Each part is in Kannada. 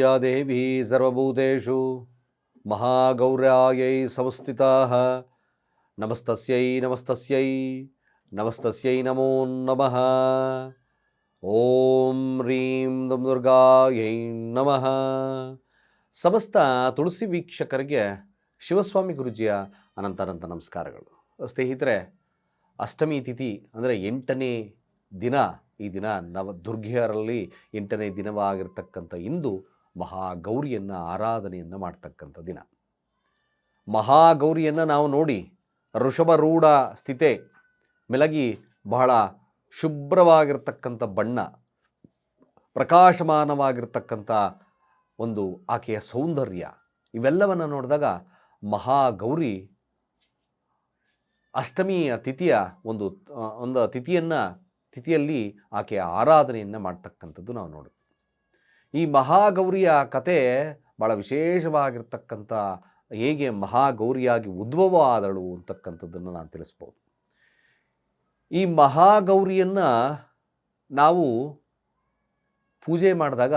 ಯಾ ದೇವಿ ಸರ್ವಭೂತೇಷು ಸಂಸ್ಥಿ ನಮಸ್ತೈ ನಮಸ್ತಸ್ಯೈ ನಮಸ್ತಸ್ಯೈ ನಮೋ ನಮಃ. ಓಂ ರೀಂ ದುರ್ಗಾಯೈ ನಮಃ. ಸಮಸ್ತ ತುಳಸಿ ವೀಕ್ಷಕರಿಗೆ ಶಿವಸ್ವಾಮಿ ಗುರುಜಿಯ ಅನಂತ ಅನಂತ ನಮಸ್ಕಾರಗಳು. ಸ್ನೇಹಿತರೆ, ಅಷ್ಟಮಿ ತಿಥಿ ಅಂದರೆ ಎಂಟನೇ ದಿನ ಈ ದಿನ ನವ ದುರ್ಗೆಯರಲ್ಲಿ ಎಂಟನೇ ದಿನವಾಗಿರ್ತಕ್ಕಂಥ ಇಂದು ಮಹಾಗೌರಿಯನ್ನು ಆರಾಧನೆಯನ್ನು ಮಾಡ್ತಕ್ಕಂಥ ದಿನ. ಮಹಾಗೌರಿಯನ್ನು ನಾವು ನೋಡಿ ಋಷಭರೂಢ ಸ್ಥಿತೆ ಮೆಲಗಿ ಬಹಳ ಶುಭ್ರವಾಗಿರ್ತಕ್ಕಂಥ ಬಣ್ಣ, ಪ್ರಕಾಶಮಾನವಾಗಿರ್ತಕ್ಕಂಥ ಒಂದು ಆಕೆಯ ಸೌಂದರ್ಯ, ಇವೆಲ್ಲವನ್ನು ನೋಡಿದಾಗ ಮಹಾಗೌರಿ ಅಷ್ಟಮಿಯ ತಿಥಿಯ ಒಂದು ಒಂದು ತಿಥಿಯನ್ನು, ತಿಥಿಯಲ್ಲಿ ಆಕೆಯ ಆರಾಧನೆಯನ್ನು ಮಾಡ್ತಕ್ಕಂಥದ್ದು ನಾವು ನೋಡ್ತೀವಿ ಈ ಮಹಾಗೌರಿಯ ಕತೆ ಭಾಳ ವಿಶೇಷವಾಗಿರ್ತಕ್ಕಂಥ ಹೇಗೆ ಮಹಾಗೌರಿಯಾಗಿ ಉದ್ಭವ ಆದಳು ಅಂತಕ್ಕಂಥದ್ದನ್ನು ನಾನು ತಿಳಿಸ್ಬೋದು. ಈ ಮಹಾಗೌರಿಯನ್ನು ನಾವು ಪೂಜೆ ಮಾಡಿದಾಗ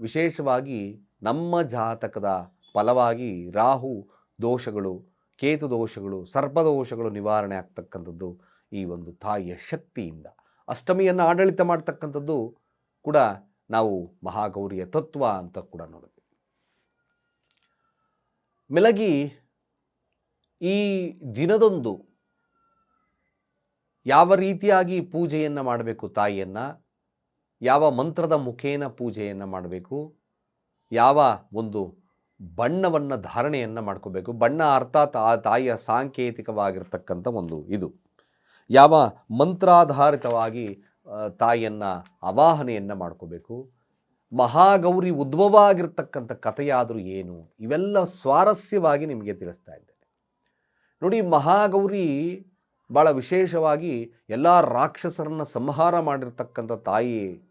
ವಿಶೇಷವಾಗಿ ನಮ್ಮ ಜಾತಕದ ಫಲವಾಗಿ ರಾಹು ದೋಷಗಳು, ಕೇತು ದೋಷಗಳು ಸರ್ಪದೋಷಗಳು ನಿವಾರಣೆ ಆಗ್ತಕ್ಕಂಥದ್ದು ಈ ಒಂದು ತಾಯಿಯ ಶಕ್ತಿಯಿಂದ. ಅಷ್ಟಮಿಯನ್ನು ಆಡಳಿತ ಮಾಡ್ತಕ್ಕಂಥದ್ದು ಕೂಡ ನಾವು ಮಹಾಗೌರಿಯ ತತ್ವ ಅಂತ ಕೂಡ ನೋಡಿದ್ವಿ ಮೆಲಗಿ ಈ ದಿನದೊಂದು ಯಾವ ರೀತಿಯಾಗಿ ಪೂಜೆಯನ್ನು ಮಾಡಬೇಕು ತಾಯಿಯನ್ನು? ಯಾವ ಮಂತ್ರದ ಮುಖೇನ ಪೂಜೆಯನ್ನು ಮಾಡಬೇಕು? ಯಾವ ಒಂದು ಬಣ್ಣವನ್ನು ಧಾರಣೆಯನ್ನು ಮಾಡ್ಕೋಬೇಕು? ಬಣ್ಣ ಅರ್ಥಾತ್ ಆ ತಾಯಿಯ ಸಾಂಕೇತಿಕವಾಗಿರ್ತಕ್ಕಂಥ ಒಂದು ಇದು. ಯಾವ ಮಂತ್ರಾಧಾರಿತವಾಗಿ ತಾಯಿಯನ್ನು ಅವಾಹನೆಯನ್ನು ಮಾಡ್ಕೋಬೇಕು. ಮಹಾಗೌರಿ ಉದ್ಭವ ಆಗಿರ್ತಕ್ಕಂಥ ಕಥೆಯಾದರೂ ಏನು? ಇವೆಲ್ಲ ಸ್ವಾರಸ್ಯವಾಗಿ ನಿಮಗೆ ತಿಳಿಸ್ತಾ ಇದ್ದೇನೆ. ನೋಡಿ, ಮಹಾಗೌರಿ ಭಾಳ ವಿಶೇಷವಾಗಿ ಎಲ್ಲ ರಾಕ್ಷಸರನ್ನು ಸಂಹಾರ ಮಾಡಿರ್ತಕ್ಕಂಥ ತಾಯಿ.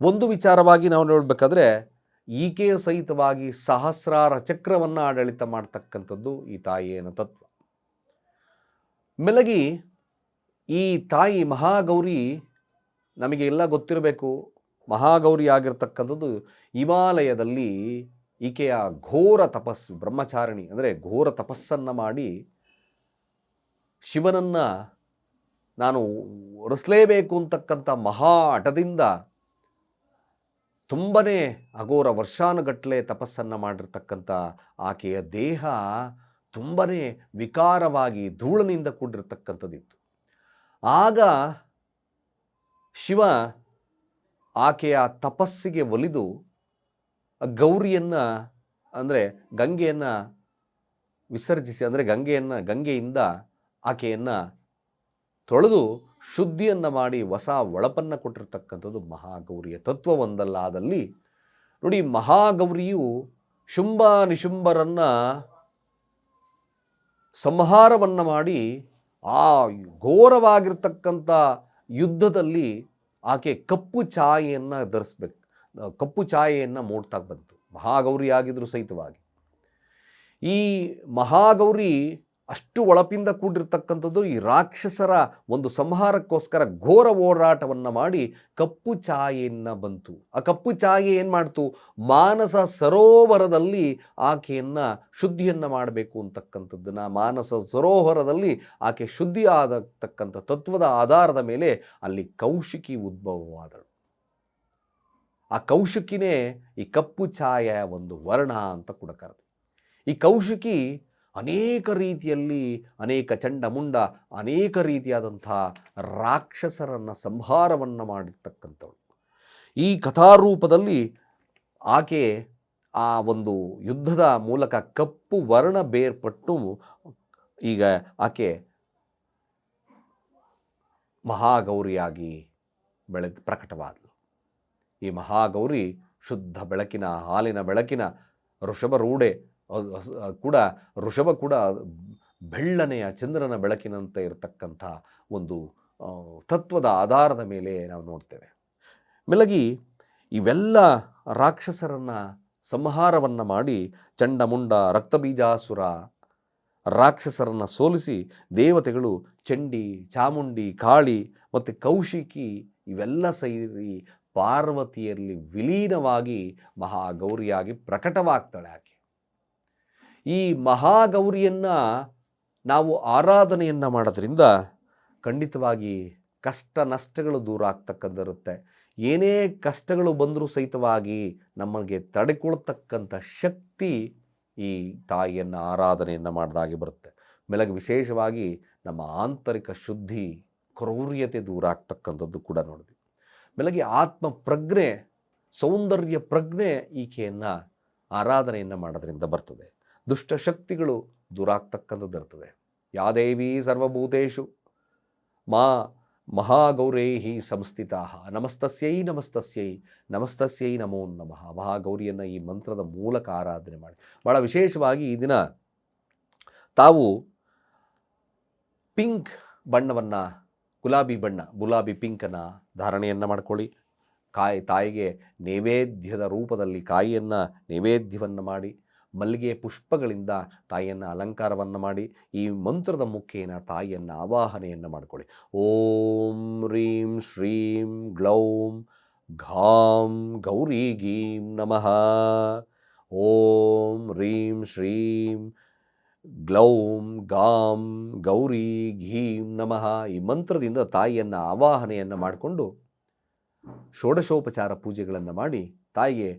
ಒಂದು ವಿಚಾರವಾಗಿ ನಾವು ನೋಡಬೇಕಾದ್ರೆ ಈಕೆಯ ಸಹಿತವಾಗಿ ಸಹಸ್ರಾರ ಚಕ್ರವನ್ನು ಆಡಳಿತ ಮಾಡ್ತಕ್ಕಂಥದ್ದು ಈ ತಾಯಿಯನ್ನು ತತ್ವ. ಮೆಲಗಿ ಈ ತಾಯಿ ಮಹಾಗೌರಿ ನಮಗೆ ಎಲ್ಲ ಗೊತ್ತಿರಬೇಕು. ಮಹಾಗೌರಿ ಆಗಿರ್ತಕ್ಕಂಥದ್ದು ಹಿಮಾಲಯದಲ್ಲಿ ಈಕೆಯ ಘೋರ ತಪಸ್ಸು, ಬ್ರಹ್ಮಚಾರಿಣಿ ಅಂದರೆ ಘೋರ ತಪಸ್ಸನ್ನು ಮಾಡಿ ಶಿವನನ್ನು ನಾನು ಒರೆಸಲೇಬೇಕು ಅಂತಕ್ಕಂಥ ಮಹಾ ಹಠದಿಂದ ತುಂಬನೇ ಅಘೋರ ವರ್ಷಾನುಗಟ್ಟಲೆ ತಪಸ್ಸನ್ನು ಮಾಡಿರ್ತಕ್ಕಂಥ ಆಕೆಯ ದೇಹ ತುಂಬನೇ ವಿಕಾರವಾಗಿ ಧೂಳನಿಂದ ಕೂಡಿರ್ತಕ್ಕಂಥದ್ದಿತ್ತು. ಆಗ ಶಿವ ಆಕೆಯ ತಪಸ್ಸಿಗೆ ಒಲಿದು ಗೌರಿಯನ್ನು, ಅಂದರೆ ಗಂಗೆಯನ್ನು ವಿಸರ್ಜಿಸಿ, ಅಂದರೆ ಗಂಗೆಯನ್ನು, ಗಂಗೆಯಿಂದ ಆಕೆಯನ್ನು ತೊಳೆದು ಶುದ್ಧಿಯನ್ನು ಮಾಡಿ ಹೊಸ ಒಳಪನ್ನು ಕೊಟ್ಟಿರ್ತಕ್ಕಂಥದ್ದು ಮಹಾಗೌರಿಯ ತತ್ವ ಒಂದಲ್ಲಾದಲ್ಲಿ ನೋಡಿ, ಮಹಾಗೌರಿಯು ಶುಂಭ ನಿಶುಂಭರನ್ನು ಸಂಹಾರವನ್ನು ಮಾಡಿ ಆ ಘೋರವಾಗಿರ್ತಕ್ಕಂಥ ಯುದ್ಧದಲ್ಲಿ ಆಕೆ ಕಪ್ಪು ಛಾಯೆಯನ್ನು ಧರಿಸ್ಬೇಕು. ಕಪ್ಪು ಛಾಯೆಯನ್ನು ಮೂಡ್ತಾ ಬಂತು. ಮಹಾಗೌರಿ ಆಗಿದ್ರು ಸಹಿತವಾಗಿ. ಈ ಮಹಾಗೌರಿ ಅಷ್ಟು ಒಳಪಿಂದ ಕೂಡಿರ್ತಕ್ಕಂಥದ್ದು ಈ ರಾಕ್ಷಸರ ಒಂದು ಸಂಹಾರಕ್ಕೋಸ್ಕರ ಘೋರ ಹೋರಾಟವನ್ನು ಮಾಡಿ ಕಪ್ಪು ಛಾಯೆಯನ್ನು ಬಂತು. ಆ ಕಪ್ಪು ಛಾಯೆ ಏನು ಮಾಡ್ತು? ಮಾನಸ ಸರೋವರದಲ್ಲಿ ಆಕೆಯನ್ನು ಶುದ್ಧಿಯನ್ನು ಮಾಡಬೇಕು ಅಂತಕ್ಕಂಥದ್ದನ್ನು, ಮಾನಸ ಸರೋವರದಲ್ಲಿ ಆಕೆ ಶುದ್ಧಿ ಆದತಕ್ಕಂಥ ತತ್ವದ ಆಧಾರದ ಮೇಲೆ ಅಲ್ಲಿ ಕೌಶಿಕಿ ಉದ್ಭವವಾದಳು. ಆ ಕೌಶಿಕಿನೇ ಈ ಕಪ್ಪು ಛಾಯೆಯ ಒಂದು ವರ್ಣ ಅಂತ ಕೂಡ ಕರೆದು ಈ ಕೌಶಿಕಿ ಅನೇಕ ರೀತಿಯಲ್ಲಿ, ಅನೇಕ ಚಂಡಮುಂಡ, ಅನೇಕ ರೀತಿಯಾದಂಥ ರಾಕ್ಷಸರನ್ನು ಸಂಹಾರವನ್ನು ಮಾಡಿರ್ತಕ್ಕಂಥವಳು. ಈ ಕಥಾರೂಪದಲ್ಲಿ ಆಕೆ ಆ ಒಂದು ಯುದ್ಧದ ಮೂಲಕ ಕಪ್ಪು ವರ್ಣ ಬೇರ್ಪಟ್ಟು ಈಗ ಆಕೆ ಮಹಾಗೌರಿಯಾಗಿ ಬೆಳೆದು ಪ್ರಕಟವಾದಳು ಈ ಮಹಾಗೌರಿ ಶುದ್ಧ ಬೆಳಕಿನ, ಹಾಲಿನ ಬೆಳಕಿನ ಋಷಭರೂಢೆ ಕೂಡ ಋಷಭ ಕೂಡ ಬೆಳ್ಳನೆಯ ಚಂದ್ರನ ಬೆಳಕಿನಂತೆ ಇರತಕ್ಕಂಥ ಒಂದು ತತ್ವದ ಆಧಾರದ ಮೇಲೆ ನಾವು ನೋಡ್ತೇವೆ. ಮೆಲಗಿ ಇವೆಲ್ಲ ರಾಕ್ಷಸರನ್ನು ಸಂಹಾರವನ್ನು ಮಾಡಿ ಚಂಡಮುಂಡ ರಕ್ತಬೀಜಾಸುರ ರಾಕ್ಷಸರನ್ನು ಸೋಲಿಸಿ ದೇವತೆಗಳು ಚಂಡಿ, ಚಾಮುಂಡಿ, ಕಾಳಿ ಮತ್ತು ಕೌಶಿಕಿ ಇವೆಲ್ಲ ಸೇರಿ ಪಾರ್ವತಿಯಲ್ಲಿ ವಿಲೀನವಾಗಿ ಮಹಾಗೌರಿಯಾಗಿ ಪ್ರಕಟವಾಗ್ತಾಳೆ ಆಕೆ. ಈ ಮಹಾಗೌರಿಯನ್ನು ನಾವು ಆರಾಧನೆಯನ್ನು ಮಾಡೋದ್ರಿಂದ ಖಂಡಿತವಾಗಿ ಕಷ್ಟ ನಷ್ಟಗಳು ದೂರ ಆಗ್ತಕ್ಕಂಥಿರುತ್ತೆ ಏನೇ ಕಷ್ಟಗಳು ಬಂದರೂ ಸಹಿತವಾಗಿ ನಮಗೆ ತಡೆಕೊಳ್ತಕ್ಕಂಥ ಶಕ್ತಿ ಈ ತಾಯಿಯನ್ನು ಆರಾಧನೆಯನ್ನು ಮಾಡಿದಾಗೆ ಬರುತ್ತೆ. ಮೇಲಾಗಿ ವಿಶೇಷವಾಗಿ ನಮ್ಮ ಆಂತರಿಕ ಶುದ್ಧಿ, ಕ್ರೌರ್ಯತೆ ದೂರ ಆಗ್ತಕ್ಕಂಥದ್ದು ಕೂಡ ನೋಡಿದ್ವಿ. ಮೇಲಾಗಿ ಆತ್ಮ ಪ್ರಜ್ಞೆ, ಸೌಂದರ್ಯ ಪ್ರಜ್ಞೆ ಈಕೆಯನ್ನು ಆರಾಧನೆಯನ್ನು ಮಾಡೋದ್ರಿಂದ ಬರ್ತದೆ. ದುಷ್ಟ ಶಕ್ತಿಗಳು ದೂರ ಯಾ ಇರ್ತದೆ ಯಾದೇವಿ ಸರ್ವಭೂತೇಶು ಮಾ ಮಹಾಗೌರೇಹಿ ಸಂಸ್ಥಿತಾ ನಮಸ್ತಸ್ಯೈ ನಮಸ್ತಸ್ಯೈ ನಮಸ್ತಸ್ಯೈ ನಮೋ ನಮಃ. ಮಹಾಗೌರಿಯನ್ನು ಈ ಮಂತ್ರದ ಮೂಲಕ ಆರಾಧನೆ ಮಾಡಿ. ಭಾಳ ವಿಶೇಷವಾಗಿ ಈ ದಿನ ತಾವು ಪಿಂಕ್ ಬಣ್ಣವನ್ನು, ಗುಲಾಬಿ ಬಣ್ಣ, ಗುಲಾಬಿ ಪಿಂಕನ್ನು ಧಾರಣೆಯನ್ನು ಮಾಡ್ಕೊಳ್ಳಿ. ಕಾಯಿ ತಾಯಿಗೆ ನೈವೇದ್ಯದ ರೂಪದಲ್ಲಿ ಕಾಯಿಯನ್ನು ನೈವೇದ್ಯವನ್ನು ಮಾಡಿ. ಮಲ್ಲಿಗೆ ಪುಷ್ಪಗಳಿಂದ ತಾಯಿಯನ್ನು ಅಲಂಕಾರವನ್ನು ಮಾಡಿ, ಈ ಮಂತ್ರದ ಮುಖೇನ ತಾಯಿಯನ್ನು ಆವಾಹನೆಯನ್ನು ಮಾಡಿಕೊಳ್ಳಿ. ಓಂ ರೀಂ ಶ್ರೀಂ ಗ್ಲೌಂ ಘಾಂ ಗೌರಿ ಗೀಂ ನಮಃ. ಓಂ ರೀಂ ಶ್ರೀಂ ಗ್ಲೌಂ ಗಾಂ ಗೌರಿ ಘೀಂ ನಮಃ. ಈ ಮಂತ್ರದಿಂದ ತಾಯಿಯನ್ನು ಆವಾಹನೆಯನ್ನು ಮಾಡಿಕೊಂಡು, ಷೋಡಶೋಪಚಾರ ಪೂಜೆಗಳನ್ನು ಮಾಡಿ ತಾಯಿಗೆ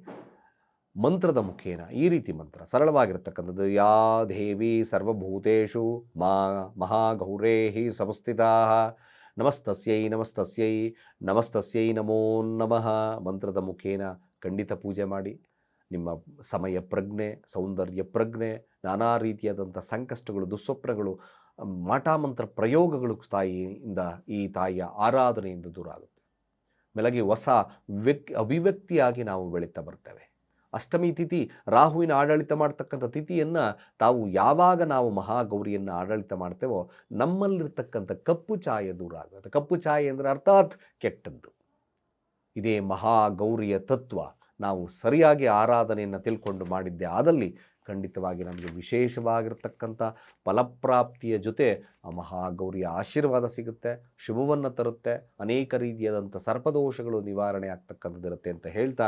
ಮಂತ್ರದ ಮುಖೇನ, ಈ ರೀತಿ ಮಂತ್ರ, ಸರಳವಾಗಿರತಕ್ಕಂಥದ್ದು, ಯಾ ದೇವಿ ಸರ್ವಭೂತೇಷು ಮಾ ಮಹಾಗೌರೇಹಿ ಸಮಸ್ಥಿತಾ, ನಮಸ್ತಸ್ಯೈ ನಮಸ್ತಸ್ಯೈ ನಮಸ್ತಸ್ಯೈ ನಮೋ ನಮಃ, ಮಂತ್ರದ ಮುಖೇನ ಖಂಡಿತ ಪೂಜೆ ಮಾಡಿ. ನಿಮ್ಮ ಸಮಯ ಪ್ರಜ್ಞೆ, ಸೌಂದರ್ಯ ಪ್ರಜ್ಞೆ, ನಾನಾ ರೀತಿಯಾದಂಥ ಸಂಕಷ್ಟಗಳು, ದುಸ್ವಪ್ನಗಳು, ಮಾಟಾಮಂತ್ರ ಪ್ರಯೋಗಗಳು ತಾಯಿಯಿಂದ, ಈ ತಾಯಿಯ ಆರಾಧನೆಯಿಂದ ದೂರ ಆಗುತ್ತೆ. ಮೇಲಾಗಿ ಹೊಸ ವ್ಯಕ್, ಅಭಿವ್ಯಕ್ತಿಯಾಗಿ ನಾವು ಬೆಳೀತಾ ಬರ್ತೇವೆ. ಅಷ್ಟಮಿ ತಿಥಿ ರಾಹುವಿನ ಆಡಳಿತ ಮಾಡ್ತಕ್ಕಂಥ ತಿಥಿಯನ್ನು ತಾವು ಯಾವಾಗ ನಾವು ಮಹಾಗೌರಿಯನ್ನು ಆಡಳಿತ ಮಾಡ್ತೇವೋ ನಮ್ಮಲ್ಲಿರ್ತಕ್ಕಂಥ ಕಪ್ಪು ಛಾಯೆ ದೂರ ಆಗುತ್ತೆ. ಕಪ್ಪು ಛಾಯೆ ಅಂದರೆ ಅರ್ಥಾತ್ ಕೆಟ್ಟದ್ದು. ಇದೇ ಮಹಾಗೌರಿಯ ತತ್ವ. ನಾವು ಸರಿಯಾಗಿ ಆರಾಧನೆಯನ್ನು ತಿಳ್ಕೊಂಡು ಮಾಡಿದ್ದೆ ಆದಲ್ಲಿ ಖಂಡಿತವಾಗಿ ನಮಗೆ ವಿಶೇಷವಾಗಿರ್ತಕ್ಕಂಥ ಫಲಪ್ರಾಪ್ತಿಯ ಜೊತೆ ಆ ಮಹಾಗೌರಿಯ ಆಶೀರ್ವಾದ ಸಿಗುತ್ತೆ, ಶುಭವನ್ನು ತರುತ್ತೆ, ಅನೇಕ ರೀತಿಯಾದಂಥ ಸರ್ಪದೋಷಗಳು ನಿವಾರಣೆ ಆಗ್ತಕ್ಕಂಥದ್ದಿರುತ್ತೆ ಅಂತ ಹೇಳ್ತಾ